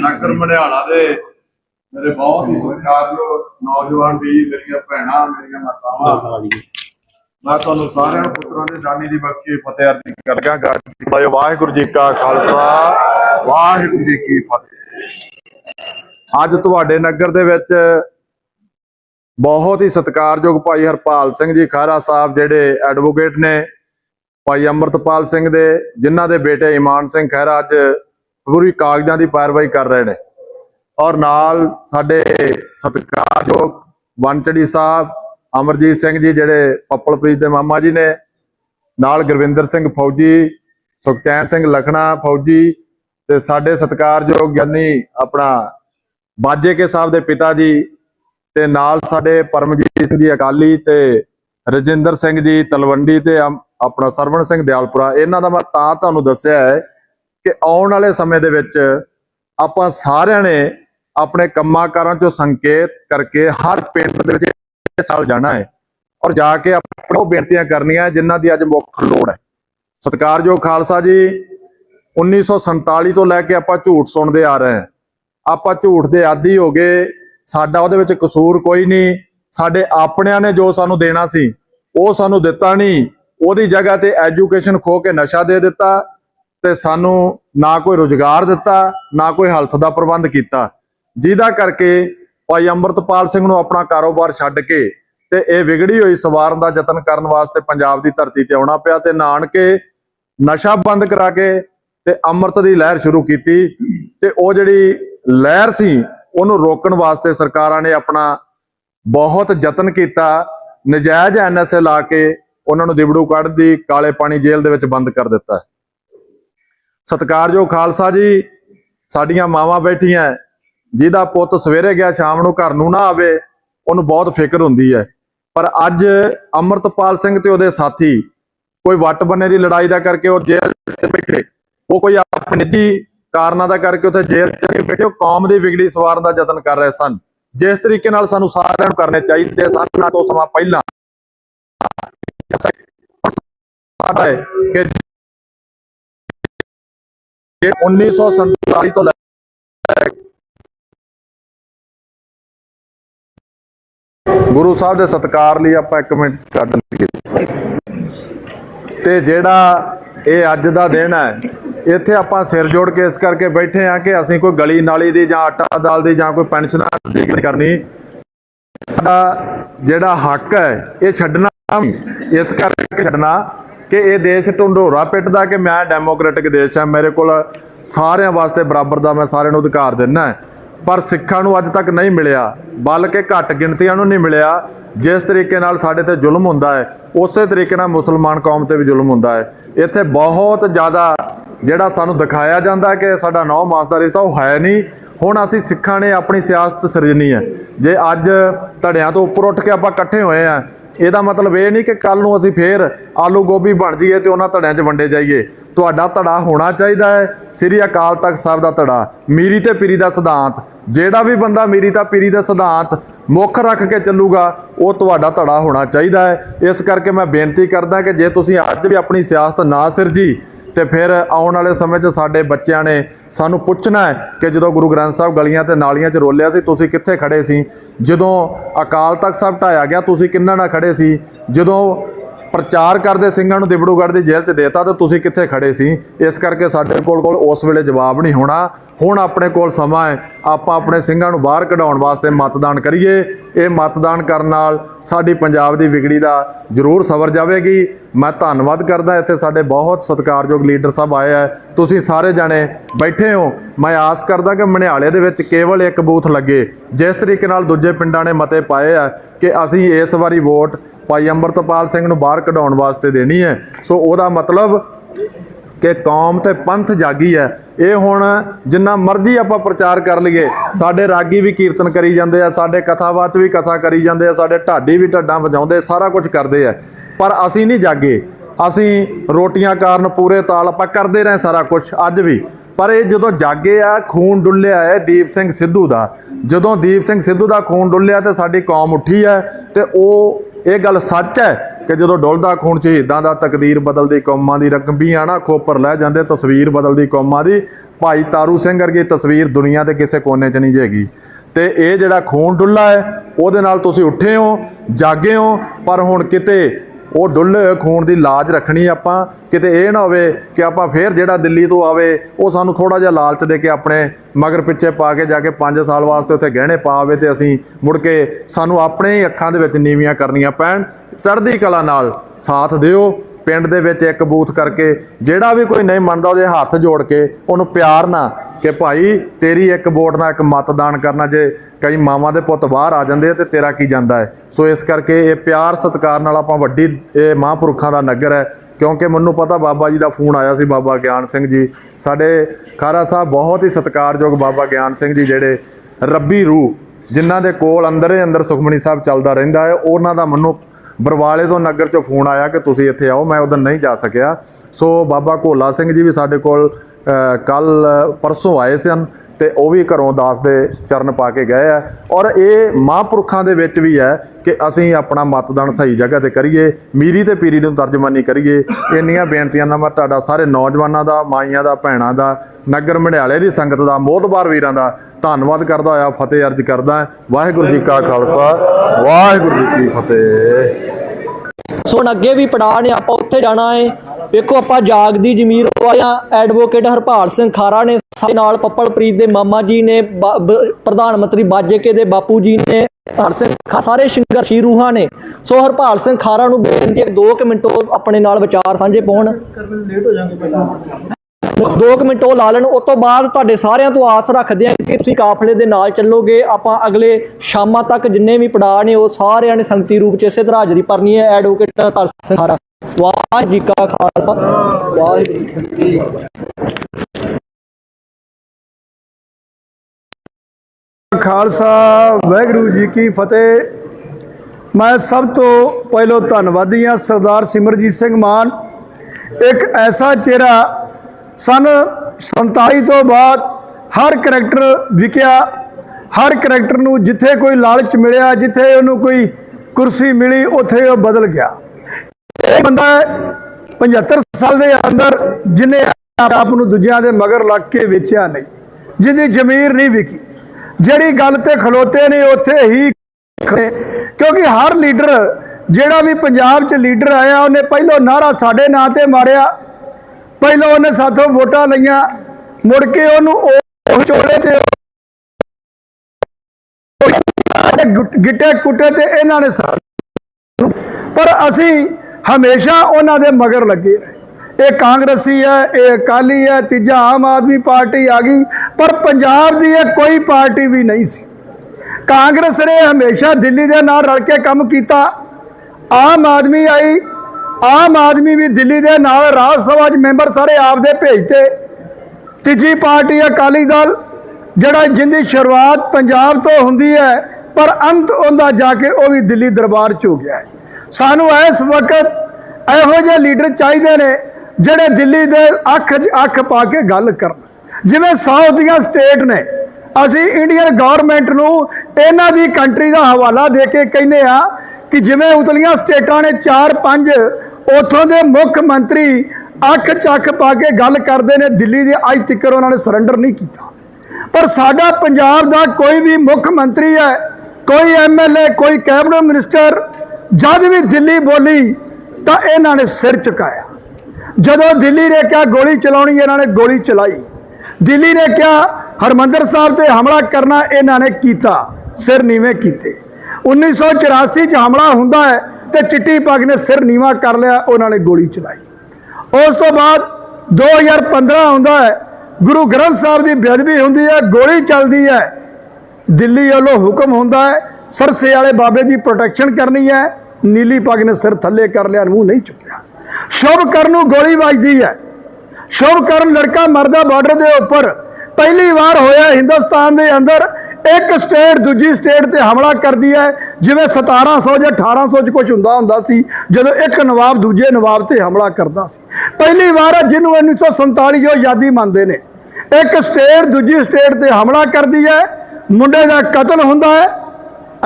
ਨਗਰ ਮਨਿਆਲਾ ਦੇ ਮੇਰੇ ਬਹੁਤ ਹੀ ਸਤਿਕਾਰਯੋਗ ਨੌਜਵਾਨ ਵੀ, ਮੇਰੀਆਂ ਭੈਣਾਂ, ਮੇਰੀਆਂ ਮਾਤਾਵਾਂ। ਮੈਂ ਤੁਹਾਨੂੰ ਸਾਰਿਆਂ ਨੂੰ ਪੁੱਤਰਾਂ ਦੇ ਦਾਨੀ ਦੀ ਬਖਸ਼ੀ ਫਤਿਹ ਅਰਜ਼ੀ ਕਰਗਾ ਗੱਜ ਵਾਹਿਗੁਰੂ ਜੀ ਕਾ ਖਾਲਸਾ, ਵਾਹਿਗੁਰੂ ਜੀ ਕੀ ਫਤਿਹ। ਅੱਜ ਤੁਹਾਡੇ ਨਗਰ ਦੇ ਵਿੱਚ ਬਹੁਤ ਹੀ ਸਤਿਕਾਰਯੋਗ ਭਾਈ ਹਰਪਾਲ ਸਿੰਘ ਜੀ ਖਾਰਾ ਸਾਹਿਬ, ਜਿਹੜੇ ਐਡਵੋਕੇਟ ਨੇ। ਭਾਈ ਅੰਮ੍ਰਿਤਪਾਲ ਸਿੰਘ ਦੇ, ਜਿਨ੍ਹਾਂ ਦੇ ਬੇਟੇ ਇਮਾਨ ਸਿੰਘ ਖਹਿਰਾ ਅੱਜ ਪੂਰੀ ਕਾਗਜ਼ਾਂ ਦੀ ਪੈਰਵਾਈ ਕਰ ਰਹੇ ਨੇ। ਔਰ ਨਾਲ ਸਾਡੇ ਸਤਿਕਾਰਯੋਗ ਵੰਚੜੀ ਸਾਹਿਬ, ਅਮਰਜੀਤ ਸਿੰਘ ਜੀ ਜਿਹੜੇ ਪੱਪਲਪ੍ਰੀਤ ਦੇ ਮਾਮਾ ਜੀ ਨੇ, ਨਾਲ ਗੁਰਵਿੰਦਰ ਸਿੰਘ ਫੌਜੀ, ਸੁਖਚੈਨ ਸਿੰਘ ਲਖਣਾ ਫੌਜੀ ਤੇ ਸਾਡੇ ਸਤਿਕਾਰਯੋਗ ਗਿਆਨੀ ਆਪਣਾ ਬਾਜੇ ਕੇ ਸਾਹਿਬ ਦੇ ਪਿਤਾ ਜੀ ਤੇ ਨਾਲ ਸਾਡੇ ਪਰਮਜੀਤ ਸਿੰਘ ਜੀ ਅਕਾਲੀ ਤੇ ਰਜਿੰਦਰ ਸਿੰਘ ਜੀ ਤਲਵੰਡੀ ਤੇ ਅਮ- ਆਪਣਾ ਸਰਵਣ ਸਿੰਘ ਦਿਆਲਪੁਰਾ, ਇਹਨਾਂ ਦਾ ਮੈਂ ਤਾਂ ਤੁਹਾਨੂੰ ਦੱਸਿਆ ਹੈ ਕਿ ਆਉਣ ਵਾਲੇ ਸਮੇਂ ਦੇ ਵਿੱਚ ਆਪਾਂ ਸਾਰਿਆਂ ਨੇ ਆਪਣੇ ਕੰਮਾਂ ਕਾਰਾਂ ਚੋਂ ਸੰਕੇਤ ਕਰਕੇ ਹਰ ਪਿੰਡ ਦੇ ਵਿੱਚ ਸਾਲ ਜਾਣਾ ਹੈ ਔਰ ਜਾ ਕੇ ਆਪਣੋ ਬੇਨਤੀਆਂ ਕਰਨੀਆਂ ਜਿਨ੍ਹਾਂ ਦੀ ਅੱਜ ਮੁੱਖ ਲੋੜ ਹੈ। ਸਤਿਕਾਰਯੋਗ ਖਾਲਸਾ ਜੀ 1947 ਤੋਂ ਲੈ ਕੇ ਆਪਾਂ ਝੂਠ ਸੁਣਦੇ ਆ ਰਹੇ ਹਾਂ। ਆਪਾਂ ਝੂਠ ਦੇ ਆਦੀ ਹੋ ਗਏ, ਸਾਡਾ ਉਹਦੇ ਵਿੱਚ ਕਸੂਰ ਕੋਈ ਨਹੀਂ, ਸਾਡੇ ਆਪਣਿਆਂ ਨੇ ਜੋ ਸਾਨੂੰ ਦੇਣਾ ਸੀ, ਉਹ ਸਾਨੂੰ ਦਿੱਤਾ ਨਹੀਂ। ਉਹਦੀ ਜਗ੍ਹਾ ਤੇ ਐਜੂਕੇਸ਼ਨ ਖੋ ਕੇ ਨਸ਼ਾ ਦੇ ਦਿੱਤਾ ਤੇ ਸਾਨੂੰ ਨਾ ਕੋਈ ਰੋਜ਼ਗਾਰ ਦਿੱਤਾ, ਨਾ ਕੋਈ ਹੈਲਥ ਦਾ ਪ੍ਰਬੰਧ ਕੀਤਾ। ਜਿਹਦਾ ਕਰਕੇ ਭਾਈ ਅੰਮ੍ਰਿਤਪਾਲ ਸਿੰਘ ਨੂੰ ਆਪਣਾ ਕਾਰੋਬਾਰ ਛੱਡ ਕੇ ਤੇ ਇਹ ਵਿਗੜੀ ਹੋਈ ਸਵਾਰਨ ਦਾ ਯਤਨ ਕਰਨ ਵਾਸਤੇ ਪੰਜਾਬ ਦੀ ਧਰਤੀ ਤੇ ਆਉਣਾ ਪਿਆ ਤੇ ਨਾਨ ਕੇ ਨਸ਼ਾ ਬੰਦ ਕਰਾ ਕੇ ਤੇ ਅੰਮ੍ਰਿਤ ਦੀ ਲਹਿਰ ਸ਼ੁਰੂ ਕੀਤੀ ਤੇ ਉਹ ਜਿਹੜੀ ਲਹਿਰ ਸੀ, ਉਹਨੂੰ ਰੋਕਣ ਵਾਸਤੇ ਸਰਕਾਰਾਂ ਨੇ ਆਪਣਾ ਬਹੁਤ ਯਤਨ ਕੀਤਾ। ਨਜਾਇਜ਼ ਐਨਐਸਏ ਲਾ ਕੇ ਉਹਨਾਂ ਨੂੰ ਦਿਬੜੂ ਕੱਢ ਦੀ, ਕਾਲੇ ਪਾਣੀ ਜੇਲ੍ਹ ਦੇ ਵਿੱਚ ਬੰਦ ਕਰ ਦਿੱਤਾ। ਸਤਿਕਾਰਯੋਗ ਖਾਲਸਾ ਜੀ, ਸਾਡੀਆਂ ਮਾਵਾਂ ਬੈਠੀਆਂ ਜਿਹਦਾ ਪੁੱਤ ਸਵੇਰੇ ਗਿਆ, ਸ਼ਾਮ ਨੂੰ ਘਰ ਨੂੰ ਨਾ ਆਵੇ, ਉਹਨੂੰ ਬਹੁਤ ਫਿਕਰ ਹੁੰਦੀ ਹੈ ਪਰ ਅੱਜ ਅਮਰਤਪਾਲ ਸਿੰਘ ਤੇ ਉਹਦੇ ਸਾਥੀ ਕੋਈ ਵੱਟ ਬੰਨੇ ਦੀ ਲੜਾਈ ਦਾ ਕਰਕੇ ਉਹ ਜੇਲ੍ਹ 'ਚ ਬੈਠੇ। ਉਹ ਕੋਈ ਆਪਣੇ ਨਿੱਜੀ ਕਾਰਨਾਂ ਦਾ ਕਰਕੇ ਉੱਥੇ ਜੇਲ੍ਹ 'ਚ ਨਹੀਂ ਬੈਠੇ, ਉਹ ਕੌਮ ਦੀ ਵਿਗੜੀ ਸਵਾਰਨ ਦਾ ਯਤਨ ਕਰ ਰਹੇ ਸਨ। ਜਿਸ ਤਰੀਕੇ ਨਾਲ ਸਾਨੂੰ ਸਾਰਿਆਂ ਨੂੰ ਕਰਨੇ ਚਾਹੀਦੇ ਸਨ ਤੋਂ ਸਮਾਂ ਪਹਿਲਾਂ। ਹੈ ਕਿ ਜੇ 1947 ਤੋਂ ਲੈ ਗੁਰੂ ਸਾਹਿਬ ਦੇ ਸਤਕਾਰ ਲਈ ਆਪਾਂ ਇੱਕ ਮਿੰਟ ਕੱਢ ਲਈਏ ਤੇ ਜਿਹੜਾ ਇਹ ਅੱਜ ਦਾ ਦਿਨ ਹੈ ਇੱਥੇ ਆਪਾਂ ਸਿਰ ਜੋੜ ਕੇ ਇਸ ਕਰਕੇ ਬੈਠੇ ਆ ਕਿ ਅਸੀਂ ਕੋਈ ਗਲੀ ਨਾਲੀ ਦੀ ਜਾਂ ਆਟਾ ਦਾਲ ਦੀ ਜਾਂ ਕੋਈ ਪੈਨਸ਼ਨਾਂ ਦੀ ਗੱਲ ਕਰਨੀ ਸਾਡਾ ਜਿਹੜਾ ਹੱਕ ਹੈ ਇਹ ਛੱਡਣਾ ਇਸ ਕਰਕੇ ਛੱਡਣਾ ਕਿ ਇਹ ਦੇਸ਼ ਢੰਡੋਰਾ ਪਿੱਟਦਾ ਕਿ ਮੈਂ ਡੈਮੋਕ੍ਰੈਟਿਕ ਦੇਸ਼ ਹਾਂ, ਮੇਰੇ ਕੋਲ ਸਾਰਿਆਂ ਵਾਸਤੇ ਬਰਾਬਰ ਦਾ ਮੈਂ ਸਾਰਿਆਂ ਨੂੰ ਅਧਿਕਾਰ ਦਿੰਦਾ ਪਰ ਸਿੱਖਾਂ ਨੂੰ ਅੱਜ ਤੱਕ ਨਹੀਂ ਮਿਲਿਆ, ਬਲਕਿ ਘੱਟ ਗਿਣਤੀਆਂ ਨੂੰ ਨਹੀਂ ਮਿਲਿਆ, ਜਿਸ ਤਰੀਕੇ ਨਾਲ ਸਾਡੇ ਤੇ ਜ਼ੁਲਮ ਹੁੰਦਾ ਹੈ, ਉਸੇ ਤਰੀਕੇ ਨਾਲ ਮੁਸਲਮਾਨ ਕੌਮ ਤੇ ਵੀ ਜ਼ੁਲਮ ਹੁੰਦਾ ਹੈ। ਇੱਥੇ ਬਹੁਤ ਜ਼ਿਆਦਾ ਜਿਹੜਾ ਸਾਨੂੰ ਦਿਖਾਇਆ ਜਾਂਦਾ ਕਿ ਸਾਡਾ ਨੌ ਮਾਸ ਦਾ ਰਿਸ਼ਤਾ ਉਹ ਹੈ ਨਹੀਂ। ਹੁਣ ਅਸੀਂ ਸਿੱਖਾਂ ਨੇ ਆਪਣੀ ਸਿਆਸਤ ਸਿਰਜਣੀ ਹੈ। ਜੇ ਅੱਜ ਧੜਿਆਂ ਤੋਂ ਉੱਪਰ ਉੱਠ ਕੇ ਆਪਾਂ ਇਕੱਠੇ ਹੋਏ ਆ ਇਹਦਾ ਮਤਲਬ ਇਹ ਨਹੀਂ ਕਿ ਕੱਲ ਨੂੰ ਅਸੀਂ ਫੇਰ ਆਲੂ ਗੋਭੀ ਬਣ ਜਾਈਏ ਤੇ ਉਹਨਾਂ ਧੜਿਆਂ 'ਚ ਵੰਡੇ ਜਾਈਏ। ਤੁਹਾਡਾ ਧੜਾ ਹੋਣਾ ਚਾਹੀਦਾ ਹੈ। ਸ੍ਰੀ ਅਕਾਲ ਤਖਤ ਸਾਹਿਬ ਦਾ ਧੜਾ, ਮੀਰੀ ਤੇ ਪੀਰੀ ਦਾ ਸਿਧਾਂਤ। ਜਿਹੜਾ ਵੀ ਬੰਦਾ ਮੀਰੀ ਤਾਂ ਪੀਰੀ ਦਾ ਸਿਧਾਂਤ ਮੁੱਖ ਰੱਖ ਕੇ ਚੱਲੂਗਾ, ਉਹ ਤੁਹਾਡਾ ਧੜਾ ਹੋਣਾ ਚਾਹੀਦਾ ਹੈ। ਇਸ ਕਰਕੇ ਮੈਂ ਬੇਨਤੀ ਕਰਦਾ ਕਿ ਜੇ ਤੁਸੀਂ ਅੱਜ ਵੀ ਆਪਣੀ ਸਿਆਸਤ ਨਾ ਸਿਰਜੀ ਤੇ ਫਿਰ ਆਉਣ ਵਾਲੇ ਸਮੇਂ 'ਚ ਸਾਡੇ ਬੱਚਿਆਂ ਨੇ ਸਾਨੂੰ ਪੁੱਛਣਾ ਹੈ ਕਿ ਜਦੋਂ ਗੁਰੂ ਗ੍ਰੰਥ ਸਾਹਿਬ ਗਲੀਆਂ ਤੇ ਨਾਲੀਆਂ 'ਚ ਰੋਲਿਆ ਸੀ, ਤੁਸੀਂ ਕਿੱਥੇ ਖੜੇ ਸੀ? ਜਦੋਂ ਅਕਾਲ ਤਖਤ ਸਾਹਿਬ ਢਾਇਆ ਗਿਆ, ਤੁਸੀਂ ਕਿੰਨਾ ਨਾਲ ਖੜੇ ਸੀ? ਜਦੋਂ ਪ੍ਰਚਾਰ ਕਰਦੇ ਸਿੰਘਾਂ ਨੂੰ ਦਿਬੜੂਗੜ੍ਹ ਦੀ ਜੇਲ੍ਹ 'ਚ ਦੇਤਾ ਤਾਂ ਤੁਸੀਂ ਕਿੱਥੇ ਖੜੇ ਸੀ? ਇਸ ਕਰਕੇ ਸਾਡੇ ਕੋਲ ਕੋਲ ਉਸ ਵੇਲੇ ਜਵਾਬ ਨਹੀਂ ਹੋਣਾ। ਹੁਣ ਆਪਣੇ ਕੋਲ ਸਮਾਂ ਹੈ। ਆਪਾਂ ਆਪਣੇ ਸਿੰਘਾਂ ਨੂੰ ਬਾਹਰ ਕਢਾਉਣ ਵਾਸਤੇ ਮਤਦਾਨ ਕਰੀਏ। ਇਹ ਮਤਦਾਨ ਕਰਨ ਨਾਲ ਸਾਡੀ ਪੰਜਾਬ ਦੀ ਵਿਗੜੀ ਦਾ ਜ਼ਰੂਰ ਸਵਰ ਜਾਵੇਗੀ। ਮੈਂ ਧੰਨਵਾਦ ਕਰਦਾ ਇੱਥੇ ਸਾਡੇ ਬਹੁਤ ਸਤਿਕਾਰਯੋਗ ਲੀਡਰ ਸਾਹਿਬ ਆਏ ਆ। ਤੁਸੀਂ ਸਾਰੇ ਜਾਣੇ ਬੈਠੇ ਹੋ। ਮੈਂ ਆਸ ਕਰਦਾ ਕਿ ਮਨਿਆਲੇ ਦੇ ਵਿੱਚ ਕੇਵਲ ਇੱਕ ਬੂਥ ਲੱਗੇ। ਜਿਸ ਤਰੀਕੇ ਨਾਲ ਦੂਜੇ ਪਿੰਡਾਂ ਨੇ ਮਤੇ ਪਾਏ ਆ ਕਿ ਅਸੀਂ ਇਸ ਵਾਰੀ ਵੋਟ ਭਾਈ ਅੰਮ੍ਰਿਤਪਾਲ ਸਿੰਘ ਨੂੰ ਬਾਹਰ ਕਢਾਉਣ ਵਾਸਤੇ ਦੇਣੀ ਹੈ। ਸੋ ਉਹਦਾ ਮਤਲਬ ਕਿ ਕੌਮ ਤੇ ਪੰਥ ਜਾਗੀ ਹੈ। ਇਹ ਹੁਣ ਜਿੰਨਾ ਮਰਜ਼ੀ ਆਪਾਂ ਪ੍ਰਚਾਰ ਕਰ ਲਈਏ, ਸਾਡੇ ਰਾਗੀ ਵੀ ਕੀਰਤਨ ਕਰੀ ਜਾਂਦੇ ਆ, ਸਾਡੇ ਕਥਾਵਾਚ ਵੀ ਕਥਾ ਕਰੀ ਜਾਂਦੇ ਆ, ਸਾਡੇ ਢਾਡੀ ਵੀ ਢੱਡਾਂ ਵਜਾਉਂਦੇ ਸਾਰਾ ਕੁਝ ਕਰਦੇ ਆ। ਪਰ ਅਸੀਂ ਨਹੀਂ ਜਾਗੇ। ਅਸੀਂ ਰੋਟੀਆਂ ਕਾਰਨ ਪੂਰੇ ਤਾਲ ਆਪਾਂ ਕਰਦੇ ਰਹੇ ਸਾਰਾ ਕੁਝ, ਅੱਜ ਵੀ। ਪਰ ਇਹ ਜਦੋਂ ਜਾਗੇ ਆ, ਖੂਨ ਡੁੱਲਿਆ ਹੈ ਦੀਪ ਸਿੰਘ ਸਿੱਧੂ ਦਾ। ਜਦੋਂ ਦੀਪ ਸਿੰਘ ਸਿੱਧੂ ਦਾ ਖੂਨ ਡੁੱਲਿਆ ਤੇ ਸਾਡੀ ਕੌਮ ਉੱਠੀ ਹੈ ਤੇ ਉਹ ਇਹ ਗੱਲ ਸੱਚ ਹੈ ਕਿ ਜਦੋਂ ਡੁੱਲਦਾ ਖੂਨ ਸ਼ਹੀਦਾਂ ਦਾ ਤਕਦੀਰ ਬਦਲਦੀ ਕੌਮਾਂ ਦੀ ਰਕਬੀਆਂ ਨਾ ਖੋਪਰ ਲੈ ਜਾਂਦੇ, ਤਸਵੀਰ ਬਦਲਦੀ ਕੌਮਾਂ ਦੀ, ਭਾਈ ਤਾਰੂ ਸਿੰਘ ਵਰਗੀ ਤਸਵੀਰ ਦੁਨੀਆ ਦੇ ਕਿਸੇ ਕੋਨੇ 'ਚ ਨਹੀਂ ਜੇਗੀ। ਤੇ ਇਹ ਜਿਹੜਾ ਖੂਨ ਡੁੱਲਾ ਹੈ, ਉਹਦੇ ਨਾਲ ਤੁਸੀਂ ਉੱਠੇ ਹੋ, ਜਾਗੇ ਹੋ, ਪਰ ਹੁਣ ਕਿਤੇ ਉਹ ਡੁੱਲੇ ਖੂਨ ਦੀ ਲਾਜ ਰੱਖਣੀ ਆਪਾਂ, ਕਿਤੇ ਇਹ ਨਾ ਹੋਵੇ ਕਿ ਆਪਾਂ ਫੇਰ ਜਿਹੜਾ ਦਿੱਲੀ ਤੋਂ ਆਵੇ, ਉਹ ਸਾਨੂੰ ਥੋੜਾ ਜਿਹਾ ਲਾਲਚ ਦੇ ਕੇ ਆਪਣੇ ਮਗਰ ਪਿੱਛੇ ਪਾ ਕੇ ਜਾ ਕੇ 5 ਸਾਲ ਵਾਸਤੇ ਉੱਥੇ ਗਹਿਣੇ ਪਾਵੇ ਤੇ ਅਸੀਂ ਮੁੜ ਕੇ ਸਾਨੂੰ ਆਪਣੇ ਹੀ ਅੱਖਾਂ ਦੇ ਵਿੱਚ ਨੀਵੀਆਂ ਕਰਨੀਆਂ ਪੈਣ। ਚੜ੍ਹਦੀ ਕਲਾ ਨਾਲ ਸਾਥ ਦਿਓ। ਪਿੰਡ ਦੇ ਵਿੱਚ ਇੱਕ ਬੂਥ ਕਰਕੇ ਜਿਹੜਾ ਵੀ ਕੋਈ ਨਹੀਂ ਮੰਨਦਾ ਉਹਦੇ ਹੱਥ ਜੋੜ ਕੇ ਉਹਨੂੰ ਪਿਆਰ ਨਾਲ ਕਿ ਭਾਈ ਤੇਰੀ ਇੱਕ ਵੋਟ ਨਾਲ ਇੱਕ ਮਤਦਾਨ ਕਰਨਾ ਜੇ ਕਈ ਮਾਵਾਂ ਦੇ ਪੁੱਤ ਬਾਹਰ ਆ ਜਾਂਦੇ ਆ ਤੇ ਤੇਰਾ ਕੀ ਜਾਂਦਾ ਹੈ? ਸੋ ਇਸ ਕਰਕੇ ਇਹ ਪਿਆਰ ਸਤਿਕਾਰ ਨਾਲ ਆਪਾਂ ਵੱਡੀ ਇਹ ਮਹਾਂਪੁਰਖਾਂ ਦਾ ਨਗਰ ਹੈ, ਕਿਉਂਕਿ ਮੈਨੂੰ ਪਤਾ ਬਾਬਾ ਜੀ ਦਾ ਫੋਨ ਆਇਆ ਸੀ ਬਾਬਾ ਗਿਆਨ ਸਿੰਘ ਜੀ। ਸਾਡੇ ਖਾਰਾ ਸਾਹਿਬ ਬਹੁਤ ਹੀ ਸਤਿਕਾਰਯੋਗ ਬਾਬਾ ਗਿਆਨ ਸਿੰਘ ਜੀ ਜਿਹੜੇ ਰੱਬੀ ਰੂਹ ਜਿਨ੍ਹਾਂ ਦੇ ਕੋਲ ਅੰਦਰ ਹੀ ਅੰਦਰ ਸੁਖਮਣੀ ਸਾਹਿਬ ਚੱਲਦਾ ਰਹਿੰਦਾ ਹੈ, ਉਹਨਾਂ ਦਾ ਮੈਨੂੰ ਬਰਵਾਲੇ ਤੋਂ ਨਗਰ ਚੋਂ ਫੋਨ ਆਇਆ ਕਿ ਤੁਸੀਂ ਇੱਥੇ ਆਓ, ਮੈਂ ਉਦੋਂ ਨਹੀਂ ਜਾ ਸਕਿਆ। ਸੋ ਬਾਬਾ ਭੋਲਾ ਸਿੰਘ ਜੀ ਵੀ ਸਾਡੇ ਕੋਲ ਕੱਲ ਪਰਸੋਂ ਆਏ ਸਨ ਤੇ ਉਹ ਵੀ ਘਰੋਂ ਦਾਸ ਦੇ ਚਰਨ ਪਾ ਕੇ ਗਏ ਆ। ਔਰ ਇਹ ਮਹਾਂਪੁਰਖਾਂ ਦੇ ਵਿੱਚ ਵੀ ਹੈ ਕਿ ਅਸੀਂ ਆਪਣਾ ਮਤਦਾਨ ਸਹੀ ਜਗ੍ਹਾ ਤੇ ਕਰੀਏ, ਮੀਰੀ ਤੇ ਪੀਰੀ ਨੂੰ ਤਰਜਮਾਨੀ ਕਰੀਏ। ਇੰਨੀਆਂ ਬੇਨਤੀਆਂ ਨਾਲ ਮੈਂ ਤੁਹਾਡਾ ਸਾਰੇ ਨੌਜਵਾਨਾਂ ਦਾ, ਮਾਈਆਂ ਦਾ, ਭੈਣਾਂ ਦਾ, ਨਗਰ ਮੰਡਿਆਲੇ ਦੀ ਸੰਗਤ ਦਾ, ਮੋਹਤਬਾਰ ਵੀਰਾਂ ਦਾ ਧੰਨਵਾਦ ਕਰਦਾ ਹੋਇਆ ਫਤਿਹ ਅਰਜ ਕਰਦਾ ਵਾਹਿਗੁਰੂ ਜੀ ਕਾ ਖਾਲਸਾ ਵਾਹਿਗੁਰੂ ਜੀ ਕੀ ਫਤਿਹ। ਸੁਣ ਅੱਗੇ ਵੀ ਪੜਾਅ ਨੇ ਆਪਾਂ ਉੱਥੇ ਜਾਣਾ ਹੈ। ਵੇਖੋ ਆਪਾਂ ਜਾਗਦੀ ਜ਼ਮੀਰ ਵਾਲਿਆਂ ਐਡਵੋਕੇਟ ਹਰਪਾਲ ਸਿੰਘ ਖਾਰਾ ਨੇ ਸਾਡੇ ਨਾਲ ਪੱਪਲਪ੍ਰੀਤ ਦੇ ਮਾਮਾ ਜੀ ਨੇ ਪ੍ਰਧਾਨ ਮੰਤਰੀ ਬਾਜੇਕੇ ਦੇ ਬਾਪੂ ਜੀ ਨੇ ਹਰ ਸਿੰਘ ਸਾਰੇ ਸੰਘਰਸ਼ੀ ਰੂਹਾਂ ਨੇ। ਸੋ ਹਰਪਾਲ ਸਿੰਘ ਖਾਰਾ ਨੂੰ ਬੇਨਤੀ ਹੈ 2 ਮਿੰਟ ਆਪਣੇ ਨਾਲ ਵਿਚਾਰ ਸਾਂਝੇ ਪਾਉਣ। ਲੇਟ ਹੋ ਜਾਣਗੇ ਦੋ 2 ਮਿੰਟ ਉਹ ਲਾ ਲੈਣ ਉਹ ਤੋਂ ਬਾਅਦ ਤੁਹਾਡੇ ਸਾਰਿਆਂ ਤੋਂ ਆਸ ਰੱਖਦੇ ਹਾਂ ਕਿ ਤੁਸੀਂ ਕਾਫਲੇ ਦੇ ਨਾਲ ਚੱਲੋਗੇ। ਆਪਾਂ ਅਗਲੇ ਸ਼ਾਮਾਂ ਤੱਕ ਜਿੰਨੇ ਵੀ ਪੜਾਅ ਨੇ, ਉਹ ਸਾਰਿਆਂ ਨੇ ਸੰਗਤੀ ਰੂਪ ਚ ਇਸੇ ਤਰ੍ਹਾਂ ਹਾਜ਼ਰੀ ਭਰਨੀ ਹੈ। ਐਡਵੋਕੇਟ ਹਰ ਸਾਰਾ। ਵਾਹ ਜੀ ਕਾ ਖਾਲਸਾ। ਵਾਹ ਜੀ ਖਾਲਸਾ, ਵਾਹਿਗੁਰੂ ਜੀ ਕੀ ਫਤਿਹ। ਮੈਂ ਸਭ ਤੋਂ ਪਹਿਲਾਂ ਧੰਨਵਾਦੀ ਹਾਂ ਸਰਦਾਰ ਸਿਮਰਜੀਤ ਸਿੰਘ ਮਾਨ। ਇੱਕ ਐਸਾ ਚਿਹਰਾ ਸਨ। 47 ਤੋਂ ਬਾਅਦ ਹਰ ਕਰੈਕਟਰ ਵਿਕਿਆ। ਹਰ ਕਰੈਕਟਰ ਨੂੰ ਜਿੱਥੇ ਕੋਈ ਲਾਲਚ ਮਿਲਿਆ, ਜਿੱਥੇ ਉਹਨੂੰ ਕੋਈ ਕੁਰਸੀ ਮਿਲੀ, ਉੱਥੇ ਉਹ ਬਦਲ ਗਿਆ। ਇਹ ਬੰਦਾ ਹੈ 75 ਸਾਲ ਦੇ ਅੰਦਰ ਜਿਨੇ ਆਪ ਨੂੰ ਦੂਜਿਆਂ ਦੇ ਮਗਰ ਲੱਗ ਕੇ ਵੇਚਿਆ ਨਹੀਂ, ਜਿਹਦੀ ਜ਼ਮੀਰ ਨਹੀਂ ਵਿਕੀ। ਜਿਹੜੀ ਗੱਲ ਤੇ ਖਲੋਤੇ ਨੇ, ਉੱਥੇ ਹੀ ਕਿਉਂਕਿ ਹਰ ਲੀਡਰ ਜਿਹੜਾ ਵੀ ਪੰਜਾਬ 'ਚ ਲੀਡਰ ਆਇਆ, ਉਹਨੇ ਪਹਿਲੋਂ ਨਾਰਾ ਸਾਡੇ ਨਾਂ ਤੇ ਮਾਰਿਆ। ਪਹਿਲਾਂ ਉਹਨੇ ਸਾਥੋਂ ਵੋਟਾਂ ਲਈਆਂ, ਮੁੜ ਕੇ ਉਹਨੂੰ ਉਹ ਚੋਲੇ ਤੇ ਗਿੱਟੇ ਕੁੱਟੇ ਤੇ ਇਹਨਾਂ ਨੇ ਸਾ ਪਰ ਅਸੀਂ ਹਮੇਸ਼ਾ ਉਹਨਾਂ ਦੇ ਮਗਰ ਲੱਗੇ ਰਹੇ। ਇਹ ਕਾਂਗਰਸੀ ਹੈ, ਇਹ ਅਕਾਲੀ ਹੈ, ਤੀਜਾ ਆਮ ਆਦਮੀ ਪਾਰਟੀ ਆ ਗਈ, ਪਰ ਪੰਜਾਬ ਦੀ ਇਹ ਕੋਈ ਪਾਰਟੀ ਵੀ ਨਹੀਂ ਸੀ। ਕਾਂਗਰਸ ਨੇ ਹਮੇਸ਼ਾ ਦਿੱਲੀ ਦੇ ਨਾਲ ਰਲ ਕੇ ਕੰਮ ਕੀਤਾ। ਆਮ ਆਦਮੀ ਆਈ ਆਮ ਆਦਮੀ ਵੀ ਦਿੱਲੀ ਦੇ ਨਾਲ ਰਾਜ ਸਭਾ 'ਚ ਮੈਂਬਰ ਸਾਰੇ ਆਪਦੇ ਭੇਜਤੇ ਤੀਜੀ ਪਾਰਟੀ ਅਕਾਲੀ ਦਲ, ਜਿਹੜਾ ਜਿੰਦੀ ਸ਼ੁਰੂਆਤ ਪੰਜਾਬ ਤੋਂ ਹੁੰਦੀ ਹੈ, ਪਰ ਅੰਤ ਉਹਦਾ ਜਾ ਕੇ ਉਹ ਵੀ ਦਿੱਲੀ ਦਰਬਾਰ 'ਚ ਹੋ ਗਿਆ ਸਾਨੂੰ ਇਸ ਵਕਤ ਇਹੋ ਜਿਹੇ ਲੀਡਰ ਚਾਹੀਦੇ ਨੇ, ਜਿਹੜੇ ਦਿੱਲੀ ਦੇ ਅੱਖ 'ਚ ਅੱਖ ਪਾ ਕੇ ਗੱਲ ਕਰਨ। ਜਿਵੇਂ ਸਾਊਥ ਦੀਆਂ ਸਟੇਟ ਨੇ, ਅਸੀਂ ਇੰਡੀਅਨ ਗਵਰਨਮੈਂਟ ਨੂੰ ਇਹਨਾਂ ਦੀ ਕੰਟਰੀ ਦਾ ਹਵਾਲਾ ਦੇ ਕੇ ਕਹਿੰਦੇ ਆ ਕਿ ਜਿਵੇਂ ਉਤਲੀਆਂ ਸਟੇਟਾਂ ਨੇ 4-5 ਉਥੋਂ ਦੇ ਮੁੱਖ ਮੰਤਰੀ ਅੱਖ ਚੱਖ ਪਾ ਕੇ ਗੱਲ ਕਰਦੇ ਨੇ, ਦਿੱਲੀ ਦੇ ਅੱਜ ਤੱਕ ਉਹਨਾਂ ਨੇ ਸਰੈਂਡਰ ਨਹੀਂ ਕੀਤਾ। ਪਰ ਸਾਡਾ ਪੰਜਾਬ ਦਾ ਕੋਈ ਵੀ ਮੁੱਖ ਮੰਤਰੀ ਹੈ, ਕੋਈ ਐਮਐਲਏ ਕੋਈ ਕੈਬਨਿਟ ਮਿਨਿਸਟਰ ਜਦ ਵੀ ਦਿੱਲੀ ਬੋਲੀ, ਤਾਂ ਇਹਨਾਂ ਨੇ ਸਿਰ ਚੁਕਾਇਆ ਜਦੋਂ ਦਿੱਲੀ ਨੇ ਕਿਹਾ ਗੋਲੀ ਚਲਾਉਣੀ, ਇਹਨਾਂ ਨੇ ਗੋਲੀ ਚਲਾਈ। ਦਿੱਲੀ ਨੇ ਕਿਹਾ ਹਰਮੰਦਰ ਸਾਹਿਬ ਤੇ ਹਮਲਾ ਕਰਨਾ, ਇਹਨਾਂ ਨੇ ਕੀਤਾ। ਸਿਰ ਨੀਵੇਂ ਕੀਤੇ। 1984 ਚ ਹਮਲਾ ਹੁੰਦਾ ਹੈ ਤੇ ਚਿੱਟੀ ਪੱਗ ਨੇ ਸਿਰ ਨੀਵਾ ਕਰ ਲਿਆ, ਉਹਨਾਂ ਨੇ ਗੋਲੀ ਚਲਾਈ। ਉਸ ਤੋਂ ਬਾਅਦ 2015 ਹੁੰਦਾ ਹੈ, ਗੁਰੂ ਗ੍ਰੰਥ ਸਾਹਿਬ ਦੀ ਬੇਅਦਬੀ ਹੁੰਦੀ ਹੈ, ਗੋਲੀ ਚੱਲਦੀ ਹੈ। ਦਿੱਲੀ ਵੱਲੋਂ ਹੁਕਮ ਹੁੰਦਾ ਹੈ, ਸਰਸੇ ਵਾਲੇ ਬਾਬੇ ਦੀ ਪ੍ਰੋਟੈਕਸ਼ਨ ਕਰਨੀ ਹੈ, ਨੀਲੀ ਪੱਗ ਨੇ ਸਿਰ ਥੱਲੇ ਕਰ ਲਿਆ, ਮੂੰਹ ਨਹੀਂ ਚੁੱਕਿਆ। ਸ਼ੁਭ ਕਰਨ ਨੂੰ ਗੋਲੀ ਵੱਜਦੀ ਹੈ। ਸ਼ੁਭ ਕਰਨ ਲੜਕਾ ਮਰਦਾ ਬਾਰਡਰ ਦੇ ਉੱਪਰ, ਪਹਿਲੀ ਵਾਰ ਹੋਇਆ ਹਿੰਦੁਸਤਾਨ ਦੇ ਅੰਦਰ ਇੱਕ ਸਟੇਟ ਦੂਜੀ ਸਟੇਟ ਤੇ ਹਮਲਾ ਕਰਦੀ ਹੈ। ਜਿਵੇਂ 1700 ਜਾਂ 1800 ਚ ਕੁਝ ਹੁੰਦਾ ਹੁੰਦਾ ਸੀ, ਜਦੋਂ ਇੱਕ ਨਵਾਬ ਦੂਜੇ ਨਵਾਬ ਤੇ ਹਮਲਾ ਕਰਦਾ ਸੀ। ਪਹਿਲੀ ਵਾਰ ਹੈ ਜਿਹਨੂੰ 1947 ਜੋ ਆਜ਼ਾਦੀ ਮੰਨਦੇ ਨੇ। ਇੱਕ ਸਟੇਟ ਦੂਜੀ ਸਟੇਟ ਤੇ ਹਮਲਾ ਕਰਦੀ ਹੈ। ਮੁੰਡੇ ਦਾ ਕਤਲ ਹੁੰਦਾ ਹੈ।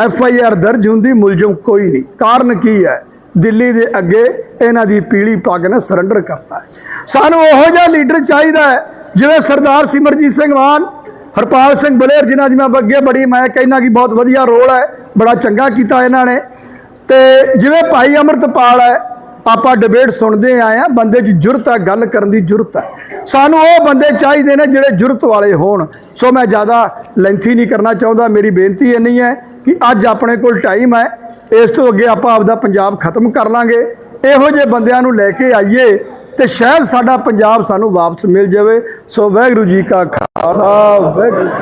ਐਫ ਆਈ ਆਰ ਦਰਜ ਹੁੰਦੀ, ਮੁਲਜ਼ਮ ਕੋਈ ਨਹੀਂ। ਕਾਰਨ ਕੀ ਹੈ? ਦਿੱਲੀ ਦੇ ਅੱਗੇ ਇਹਨਾਂ ਦੀ ਪੀਲੀ ਪੱਗ ਨੇ ਸਰੈਂਡਰ ਕਰਤਾ ਹੈ। ਸਾਨੂੰ ਉਹੋ ਜਿਹਾ ਲੀਡਰ ਚਾਹੀਦਾ ਹੈ, ਜਿਵੇਂ ਸਰਦਾਰ ਸਿਮਰਜੀਤ ਸਿੰਘ ਮਾਨ ਹਰਪਾਲ ਸਿੰਘ ਬਲੇਰ ਜਿਨ੍ਹਾਂ ਦੀ ਮੈਂ ਅੱਗੇ ਬੜੀ ਮੈਂ ਕਹਿੰਦਾ ਕਿ ਬਹੁਤ ਵਧੀਆ ਰੋਲ ਹੈ, ਬੜਾ ਚੰਗਾ ਕੀਤਾ ਇਹਨਾਂ ਨੇ। ਤੇ ਜਿਵੇਂ ਭਾਈ ਅਮਰਤਪਾਲ ਹੈ, ਆਪਾਂ ਡਿਬੇਟ ਸੁਣਦੇ ਆਏ ਆ ਬੰਦੇ 'ਚ ਜੁਰਤ ਹੈ, ਗੱਲ ਕਰਨ ਦੀ ਜੁਰਤ ਹੈ। ਸਾਨੂੰ ਉਹ ਬੰਦੇ ਚਾਹੀਦੇ ਨੇ ਜਿਹੜੇ ਜੁਰਤ ਵਾਲੇ ਹੋਣ। ਸੋ ਮੈਂ ਜ਼ਿਆਦਾ ਲੈਂਥੀ ਨਹੀਂ ਕਰਨਾ ਚਾਹੁੰਦਾ, ਮੇਰੀ ਬੇਨਤੀ ਇੰਨੀ ਹੈ ਕਿ ਅੱਜ ਆਪਣੇ ਕੋਲ ਟਾਈਮ ਹੈ। ਇਸ ਤੋਂ ਅੱਗੇ ਆਪਾਂ ਆਪਦਾ ਪੰਜਾਬ ਖਤਮ ਕਰ ਲਾਂਗੇ। ਇਹੋ ਜਿਹੇ ਬੰਦਿਆਂ ਨੂੰ ਲੈ ਕੇ ਆਈਏ ਤੇ ਸ਼ਾਇਦ ਸਾਡਾ ਪੰਜਾਬ ਸਾਨੂੰ ਵਾਪਸ ਮਿਲ ਜਾਵੇ। ਸੋ ਵਾਹਿਗੁਰੂ ਜੀ ਕਾ ਖਾਲਸਾ ਵਾਹਿਗੁਰੂ ਜੀ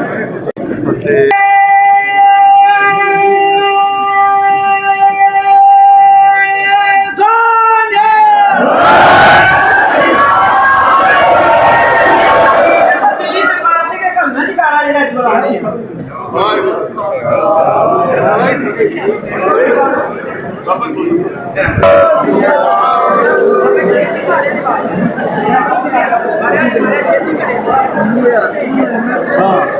ਕੀ ਫਤਿਹ। 啊。